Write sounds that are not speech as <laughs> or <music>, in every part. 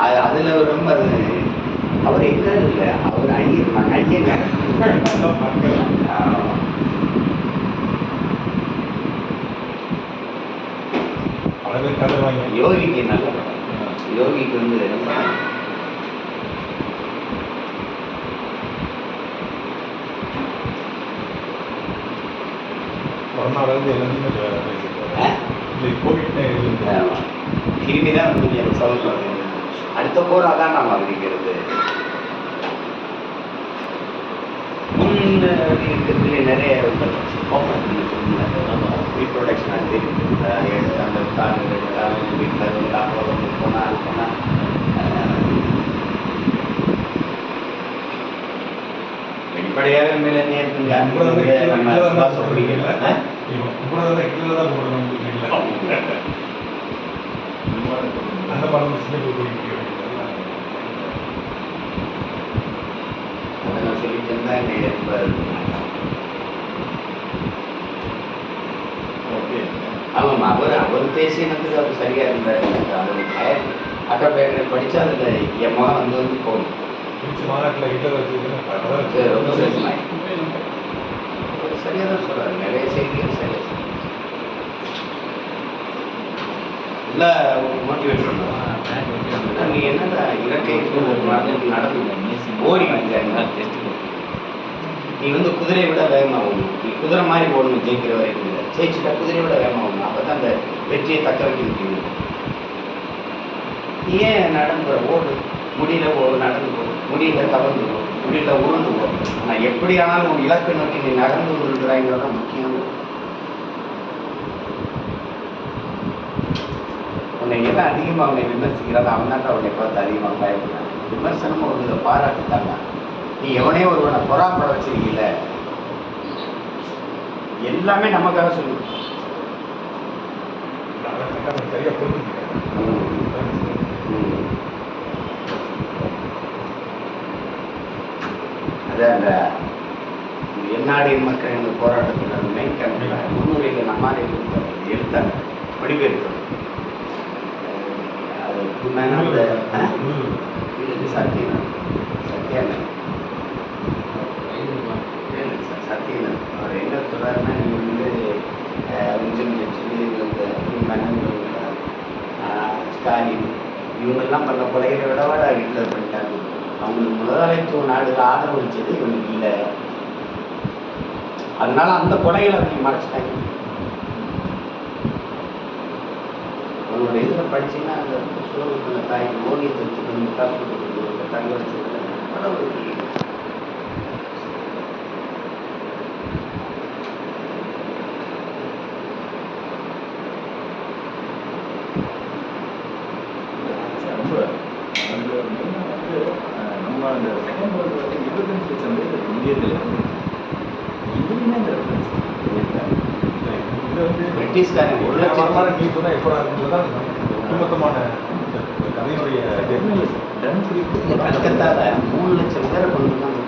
அது அதில் ரொம்ப அவர் எங்க இல்லை அவர் ஐயங்கார் ஆமா. யோகிக்கு நல்ல யோகிக்கு வந்து ரொம்ப ஆ? ஆமா. திரும்பி தான் வந்து எனக்கு சொல்லணும் அடுத்த போர் அதான் நாம் அறிவிக்கிறது. முன் இருக்கிறதுல நிறைய ரீப்ரொடக்ஷன் இருக்குது அந்த காலங்கள் வீட்டில் இருந்து அவ்வளோ போனால் அது போனால் வெளிப்படையாக மேலே நம்ம ஆ? அந்த படம் சின்ன ரொம்ப ஆமாம் அவர் அவர் பேசினதுக்கு அவர் சரியா இருந்தார் அவர் அட்டோபயோகிராஃபி படிச்சா அதுல என் மகன் வந்து வந்து போகணும். மாநாட்டில் ஹிட்லர் ரொம்ப வச்சுருக்கேன் சரியா அவர் சரியா தான் சொல்றாரு. நிறைய செய்திகள் சரியா மோட்டிவேட் பண்ணுவான் நீ என்னடா இலக்கை நடந்து ஓடி வந்தாங்க நீ வந்து குதிரையை விட வேகமாக ஓடணும் நீ குதிரை மாதிரி ஓடணும் ஜெயிக்கிற வரைக்கும் இல்லை. ஜெயிச்சுட்டா குதிரையை விட வேகமாக ஓடணும் அப்போ தான் அந்த வெற்றியை தக்க வைக்க முடியும். ஏன் நடந்து ஓடு. முடியல ஓடு நடந்து போ. முடியல தவறு போ. முடியல உருண்டு போ. ஆனால் எப்படி ஆனாலும் உன் இலக்கை நோக்கி நீ நடந்து உருள்றாங்கிறத முக்கியம் உன்னை எல்லாம் அதிகமாக அவனை விமர்சிக்கிறான் அவன் தான் அவனை பார்த்து அதிகமாக பயப்படுறான் விமர்சனம் ஒரு இதை பாராட்டுத்தாங்க நீ எவனே ஒருவனை பொறாப்பட வச்சிருக்கீல எல்லாமே நமக்காக சொல்லு. சரியா அந்த மக்கள் இந்த போராட்டத்தில் மெயின் கண்டிப்பாக முன்னுரையில் நம்மாலே எழுத்தாங்க மொழிபெயர்த்தோம் சத்தியம் சத்தியானந்த் சத்தியன் அவர் என்ன சொல்றாருன்னா நீங்க வந்து விஞ்சன் கட்சி இந்த மன்னன் ஸ்டாலின் இவங்கெல்லாம் பண்ண கொலைகளை விடவா ஹிட்லர் பண்ணிட்டாங்க அவங்களுக்கு முதலாளித்துவ நாடுகள் ஆதரவளிச்சது இவங்களுக்கு இல்லை அதனால அந்த கொலைகளை அவங்க மறைச்சிட்டாங்க உங்களோட இதில் படிச்சீங்கன்னா அந்த சோழர்கள் தாய் ஓவியத்தை வச்சுக்கணும் காசு கொடுக்கணும் தங்க வச்சு ஆனால் ஒரு ரொம்ப அந்த மெயினாக வந்து அஹ், நம்ம அந்த செகண்ட் வேர்ல்டு வார் இருபத்தஞ்சு லட்சம் பேர் இந்தியர்கள் இறந்தாங்க. இதுலையுமே இந்த reference இருக்கு. இது வந்து பிரிட்டிஷ்காரங்க ஒரு லட்சம் வரலாறு நீ சொன்னா எப்படா இருக்குன்றதுதான் நமக்கு ஒட்டுமொத்தமான கதையினுடைய கல்கத்தால மூணு லட்சம் பேரை கொண்டு தான்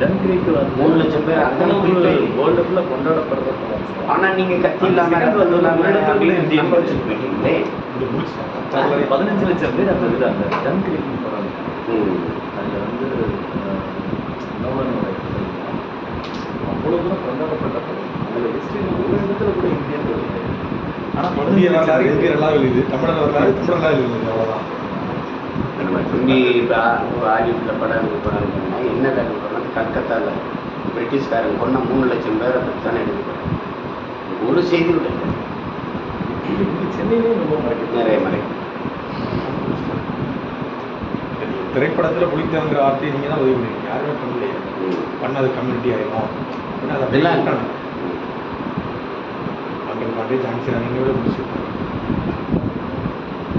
டன் கிரீக் வந்து மூணு லட்சம் பேர் அத்தனை போய் வேர்ல்டு ஃபுல்லாக கொண்டாடப்படுறது ஆனா நீங்க கத்தி இல்லாம ரத்தம் இல்லாம அப்படியே நம்ப வச்சுட்டு போயிட்டீங்களே இது முடிச்சிட்டாங்க. அது பதினஞ்சு லட்சம் பேர் அந்த இது அந்த டன் கிரீக். அதில் வந்து இது. அவ்வளோ தூரம் கொண்டாடப்பட்டது அதில் ஹிஸ்ட்ரியில் ஒரு இடத்துல கூட இந்தியர்கள் இல்லை ஆனால் இந்திய வரலாறு இந்திய வரலாறு இது தமிழர் வரலாறு தமிழ் வரலாறு இது அவ்வளவுதான். நம்ம ஹாலிவுட்ல படம் என்ன கதை பண்ணா கல்கத்தால பிரிட்டிஷ்காரங்க கொண்ட மூணு லட்சம் பேரை பற்றி தானே எடுக்கப்படும் ஒரு செய்தி விட சென்னையிலே ரொம்ப நிறைய மறை. திரைப்படத்துல புலித்தேவங்கிற வார்த்தையை நீங்க தான் உதவி பண்ணீங்க யாருமே பண்ணலையே. பண்ணது கம்யூனிட்டி ஆயிரும் அப்படின்னா பாண்டே ஜான்சி முடிச்சிருக்காங்க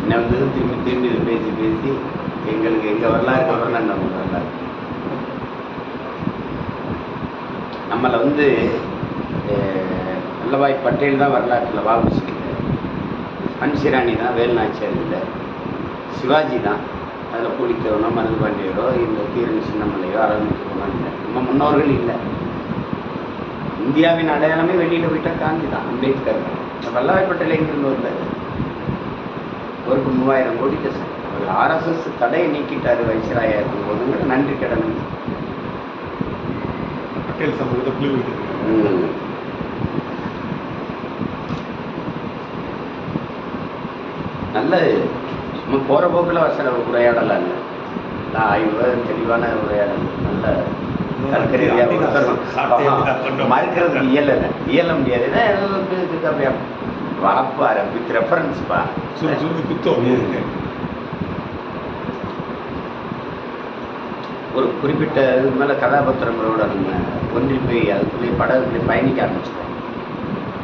என்ன வந்து திரும்பி திரும்பி இதை பேசி பேசி எங்களுக்கு எங்க வரலாறு வரலாறு நம்ம வரலாறு நம்மளை வந்து வல்லபாய் பட்டேல் தான் வரலாற்றில் வாபஸ் பன்சிராணி தான் வேலுநாச்சியார் இல்லை சிவாஜி தான் அதில் புலித்தேவனோ மருது பாண்டியரோ இந்த தீரன் சின்னமலையோ அரவிந்தோ இல்லை நம்ம முன்னோர்கள் இல்லை இந்தியாவின் அடையாளமே வெளியில் போயிட்டா காந்தி தான் அம்பேத்கர். வல்லபாய் பட்டேல் எங்கிருந்து வந்தார். ஒரு மூவாயிரம் கோடிக்கு ஒரு ஆர்எஸ்எஸ் தடையை நீக்கிட்டாரு வைஸ்ராயா இருக்கும்போதுங்கிற நன்றி கடன் பட்டேல் சமூகத்தை புள்ளி. நல்ல சும்மா போகிற போக்கில் வசன உரையாடலாம் இல்லை ஆய்வு தெளிவான உரையாடல். நல்ல மறுக்கிறது இயல இயல முடியாது. அப்படியே. வாப்பாரு வித் ரெஃபரன்ஸ்ப்பா சுரு சுருக்கு குத்தம் ஒரு குறிப்பிட்ட இது மேலே கதாபாத்திரங்களோட நம்ம ஒன்றி போய் அதுக்குள்ளேயே படகுக்குள்ளே பயணிக்க ஆரம்பிச்சிட்டோம்.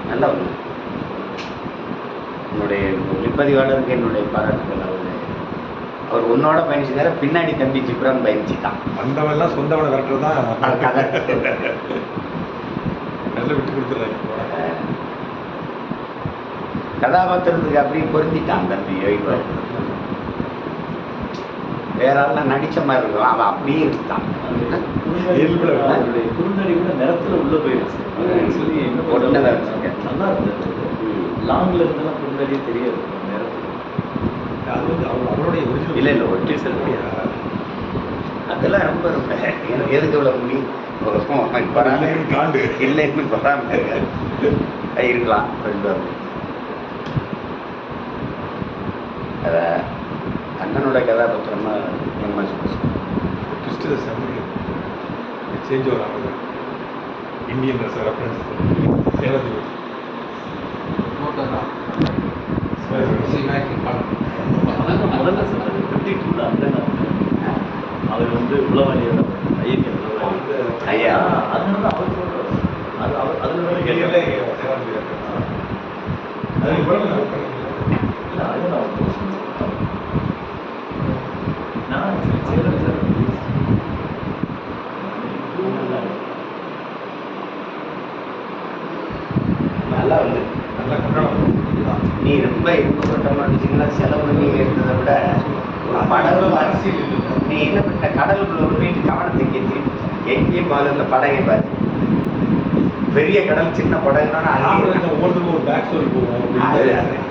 நல்லா ஒன்று என்னுடைய ஒளிப்பதிவாளருக்கு என்னுடைய பாராட்டுகள். அவர் அவர் உன்னோட பயணிச்சுக்கார பின்னாடி தம்பி ஜிப்ரான் பயணிச்சுட்டான். வந்தவெல்லாம் சொந்தவனை விரட்டுறது தான் <laughs> கதை. நல்ல விட்டு கொடுத்துட்றாங்க கதாபாத்திரத்துக்கு அப்படியே பொருந்திட்டான் தம்பி யோகிபா வேற ஆள்லாம் நடிச்ச மாதிரி இருக்கும். அவன் அப்படியே அவருடைய குறுநடி கூட நிறத்துல உள்ள போயிருச்சு. என்ன. நல்லா இருந்தது லாங்ல இருந்தெல்லாம் குறுநடியே தெரியாது. அது வந்து அவர் அவருடைய ஒரிஜினல் இல்ல, இல்ல, original. அதெல்லாம் ரொம்ப ரொம்ப எனக்கு எதுக்கு இவ்வளவு முடி? காண்டு இல்லைன்னு பராம இருக்கலாம். கொஞ்சம் அத அண்ணனோட கதாபாத்திரமா எம்எஸ் ட்விஸ்ட் செம்ம சேஞ்ச் இந்தியன் ரெஃபரன்ஸ் சேலத்தில் முதல்ல சொன்னது பிப்டி டூல அந்த அவர் வந்து உளவாளியோட ஐயக்க ஐயா. அதனால அவர் சொல்றாரு அது அவர் அதுல வேற அது அது நான் நான் actually சேலம் சார் நல்லா வந்து நல்லா கொண்டாடணும் நீ ரொம்ப இன்பப்பட்ட இருந்துச்சுங்களா செலவு பண்ணி எடுத்ததை விட ஒரு படகு மாதிரி நீ என்ன பண்ண கடலுக்குள்ள ஒரு வீட்டு கவனத்தை திருப்பி எங்கேயும் பாரு இந்த படகை பாரு. பெரிய கடல் சின்ன படகுனா ஒவ்வொருத்தருக்கும் ஒரு பேக் ஸ்டோரி அப்படின்னு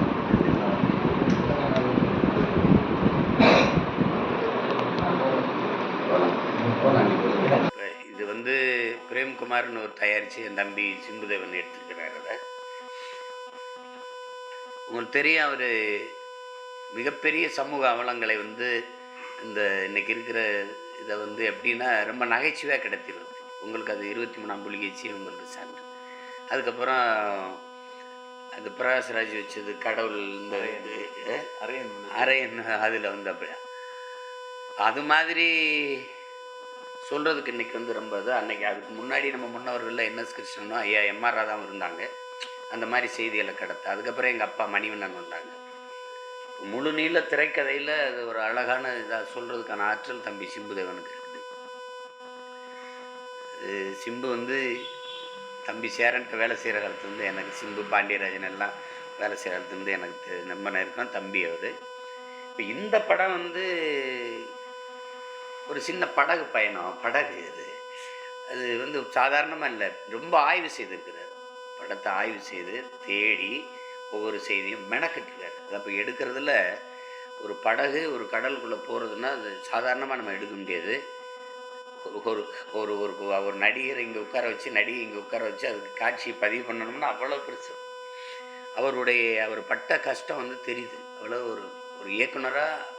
இது வந்து பிரேம்குமார்னு ஒரு தயாரித்து என் தம்பி சிம்புதேவன் எடுத்துருக்கிறார் அதை. உங்களுக்கு தெரியும் அவர் மிகப்பெரிய சமூக அவலங்களை வந்து இந்த இன்னைக்கு இருக்கிற இதை வந்து எப்படின்னா ரொம்ப நகைச்சுவையாக கிடைத்திருது. உங்களுக்கு அது இருபத்தி மூணாம் புலிகேச்சி உங்களுக்கு சான்று. அதுக்கப்புறம் அது பிரகாஷ்ராஜ் வச்சது கடவுள் இந்த அரையன் அரையன் அதில் வந்து அப்படி. அது மாதிரி சொல்கிறதுக்கு இன்றைக்கி வந்து ரொம்ப இது அன்னைக்கு அதுக்கு முன்னாடி நம்ம முன்னவர்களில் என்எஸ் கிருஷ்ணனும் ஐயா எம்ஆர் ராதாவும் இருந்தாங்க. அந்த மாதிரி செய்திகளை கடத்த. அதுக்கப்புறம் எங்கள் அப்பா மணிவண்ணன் வந்தாங்க. முழு நீள திரைக்கதையில் அது ஒரு அழகான இதாக சொல்கிறதுக்கான ஆற்றல் தம்பி சிம்புதேவனுக்கு இருக்குது. சிம்பு வந்து தம்பி சேரன்ட்டு வேலை செய்கிற காலத்துலேருந்து எனக்கு சிம்பு பாண்டியராஜன் எல்லாம் வேலை செய்கிற காலத்துலேருந்து எனக்கு நம்பனை ரொம்ப நெருக்கம் தம்பி அவர். இப்போ இந்த படம் வந்து ஒரு சின்ன படகு பயணம். படகு இது அது வந்து சாதாரணமாக இல்லை. ரொம்ப ஆய்வு செய்திருக்கிறது படத்தை ஆய்வு செய்து தேடி ஒவ்வொரு செய்தியும் மெனக்கட்டுறாரு. அதை அப்போ எடுக்கிறதுல ஒரு படகு ஒரு கடலுக்குள்ளே போகிறதுனா அது சாதாரணமாக நம்ம எடுக்க முடியாது. ஒரு ஒரு ஒரு ஒரு நடிகரை இங்கே உட்கார வச்சு நடிகை இங்கே உட்கார வச்சு அதுக்கு காட்சியை பதிவு பண்ணணும்னா அவ்வளோ பெருசு. அவருடைய அவர் பட்ட கஷ்டம் வந்து தெரியுது. அவ்வளோ ஒரு ஒரு இயக்குனராக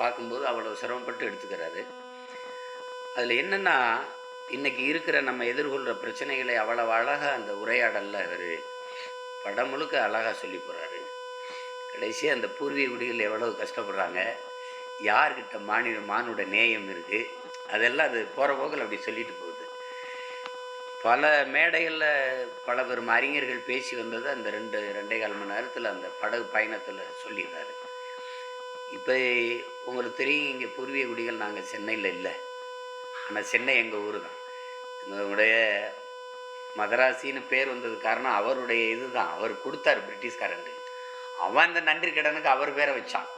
பார்க்கும்போது அவ்வளோ சிரமப்பட்டு எடுத்துக்கிறாரு. அதில் என்னென்னா இன்னைக்கு இருக்கிற நம்ம எதிர்கொள்கிற பிரச்சனைகளை அவ்வளவு அழகாக அந்த உரையாடலில் அவர் படம் முழுக்க அழகாக சொல்லி போகிறாரு கடைசியாக அந்த பூர்வீக குடிகள் எவ்வளவு கஷ்டப்படுறாங்க யார்கிட்ட மாநில மானோட நேயம் இருக்குது அதெல்லாம் அது போகிற போக்கில் அப்படி சொல்லிட்டு போகுது. பல மேடைகளில் பல பெரும் அறிஞர்கள் பேசி வந்ததை அந்த ரெண்டு ரெண்டே கால் மணி நேரத்தில் அந்த படகு பயணத்தில் சொல்லிடுறாரு. இப்போ உங்களுக்கு தெரியும் இங்கே பூர்வீக குடிகள் நாங்கள் சென்னையில் இல்லை. ஆனால் சென்னை எங்கள் ஊர் தான் எங்களுடைய மதராசின்னு பேர் வந்தது காரணம் அவருடைய இதுதான். அவர் கொடுத்தாரு பிரிட்டிஷ்காரங்க அவன் அந்த நன்றி கடனுக்கு அவர் பேரை வச்சான்.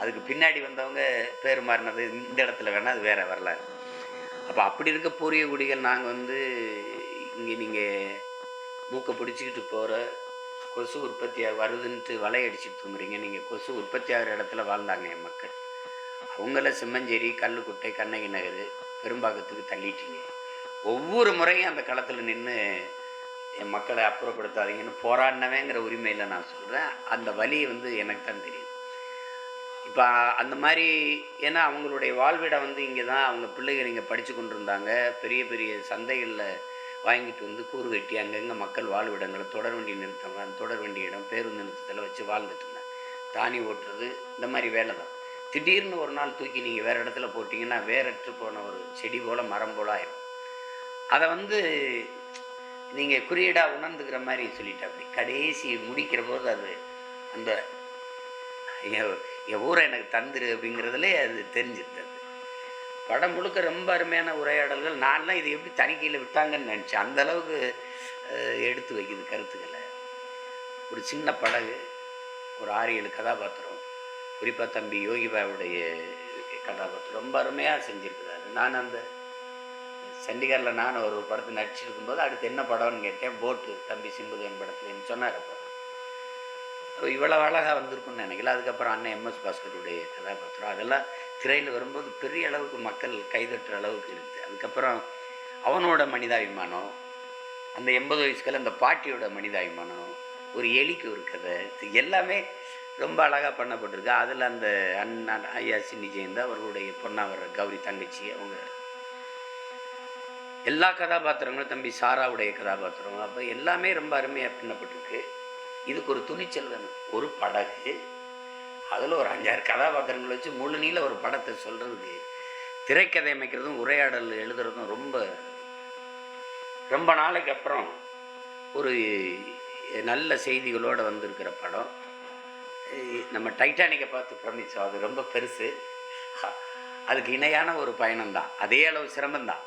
அதுக்கு பின்னாடி வந்தவங்க பேர் மாறினது இந்த இடத்துல வேணால் அது வேற வரலாறு. அப்போ அப்படி இருக்க பூரிய குடிகள் நாங்கள் வந்து இங்கே நீங்கள் மூக்கை பிடிச்சிக்கிட்டு போகிற கொசு உற்பத்தியாக வருதுன்ட்டு வலை அடிச்சுட்டு தூங்குறீங்க நீங்கள் கொசு உற்பத்தி ஆகிற இடத்துல வாழ்ந்தாங்க என் மக்கள். அவங்கள சிம்மஞ்சேரி கல்லுக்குட்டை கண்ணகி நகர் பெரும்பாக்கத்துக்கு தள்ளிட்டீங்க. ஒவ்வொரு முறையும் அந்த களத்தில் நின்று என் மக்களை அப்புறப்படுத்தாதீங்கன்னு போராடினவேங்கிற உரிமையில் நான் சொல்கிறேன் அந்த வலி வந்து எனக்கு தான் தெரியும். இப்போ அந்த மாதிரி ஏன்னா அவங்களுடைய வாழ்விடம் வந்து இங்கே தான் அவங்க பிள்ளைகள் இங்கே படித்து கொண்டு இருந்தாங்க பெரிய பெரிய சந்தைகளில் வாங்கிட்டு வந்து கூறு கட்டி அங்கங்கே மக்கள் வாழ்விடங்களை தொடர் வண்டி நிறுத்தவங்க அந்த தொடர் வண்டி இடம் பேருந்து நிறுத்தத்தில் வச்சு வாழ்ந்துட்டு இருந்தாங்க. தானி ஓட்டுறது இந்த மாதிரி வேலை தான். திடீர்னு ஒரு நாள் தூக்கி நீங்கள் வேறு இடத்துல போட்டிங்கன்னா வேறற்று போன ஒரு செடி போல் மரம் போல் ஆயிடும் அதை வந்து நீங்கள் குறியீடாக உணர்ந்துக்கிற மாதிரி சொல்லிட்டு அப்படி கடைசி முடிக்கிற போது அது அந்த என் ஊரை எனக்கு தந்துரு அப்படிங்கிறதுலே அது தெரிஞ்சிருந்தது. அது படம் முழுக்க ரொம்ப அருமையான உரையாடல்கள். நான்லாம் இது எப்படி தணிக்கையில் விட்டாங்கன்னு நினச்சேன். அந்த அளவுக்கு எடுத்து வைக்குது கருத்துக்களை. ஒரு சின்ன படகு ஒரு ஆறு ஏழு கதாபாத்திரம். குறிப்பாக தம்பி யோகிபாவுடைய கதாபாத்திரம். ரொம்ப அருமையாக செஞ்சுருக்கிறாரு. நான் அந்த சண்டிகரில் நான் ஒரு படத்தை நடிச்சிருக்கும்போது அடுத்து என்ன படம்னு கேட்டேன் போட்டு தம்பி சிம்புதேன் படத்துலன்னு சொன்னார் அப்போ. இவ்வளோ அழகாக வந்திருக்கும்னு நினைக்கல. அதுக்கப்புறம் அண்ணன் எம்எஸ் பாஸ்கருடைய கதாபாத்திரம். அதெல்லாம் திரையில் வரும்போது பெரிய அளவுக்கு மக்கள் கைதட்டுற அளவுக்கு இருக்குது அதுக்கப்புறம் அவனோட மனிதாபிமானம் அந்த எண்பது வயசுக்குள்ள அந்த பாட்டியோட மனிதாபிமானம் ஒரு எலிக்கு ஒரு கதை எல்லாமே ரொம்ப அழகாக பண்ணப்பட்டிருக்கு. அதில் அந்த அண்ணன் ஐயா சின்னி ஜெயந்தா அவர்களுடைய பொண்ணாவர கௌரி தங்கச்சி அவங்க எல்லா கதாபாத்திரங்களும் தம்பி சாராவுடைய கதாபாத்திரம். அப்போ எல்லாமே ரொம்ப அருமையாக பின்னப்பட்டிருக்கு. இதுக்கு ஒரு துணிச்சல் வேணும். ஒரு படகு அதில் ஒரு அஞ்சாறு கதாபாத்திரங்கள் வச்சு முழு நீள ஒரு படத்தை சொல்கிறதுக்கு திரைக்கதை அமைக்கிறதும் உரையாடல் எழுதுறதும் ரொம்ப ரொம்ப நாளைக்கு அப்புறம் ஒரு நல்ல செய்திகளோடு வந்திருக்கிற படம். நம்ம டைட்டானிக்கை பார்த்து பிரமிச்சோம். அது ரொம்ப பெருசு. அதுக்கு இணையான ஒரு பயணம்தான். அதே அளவு சிரமம்தான்.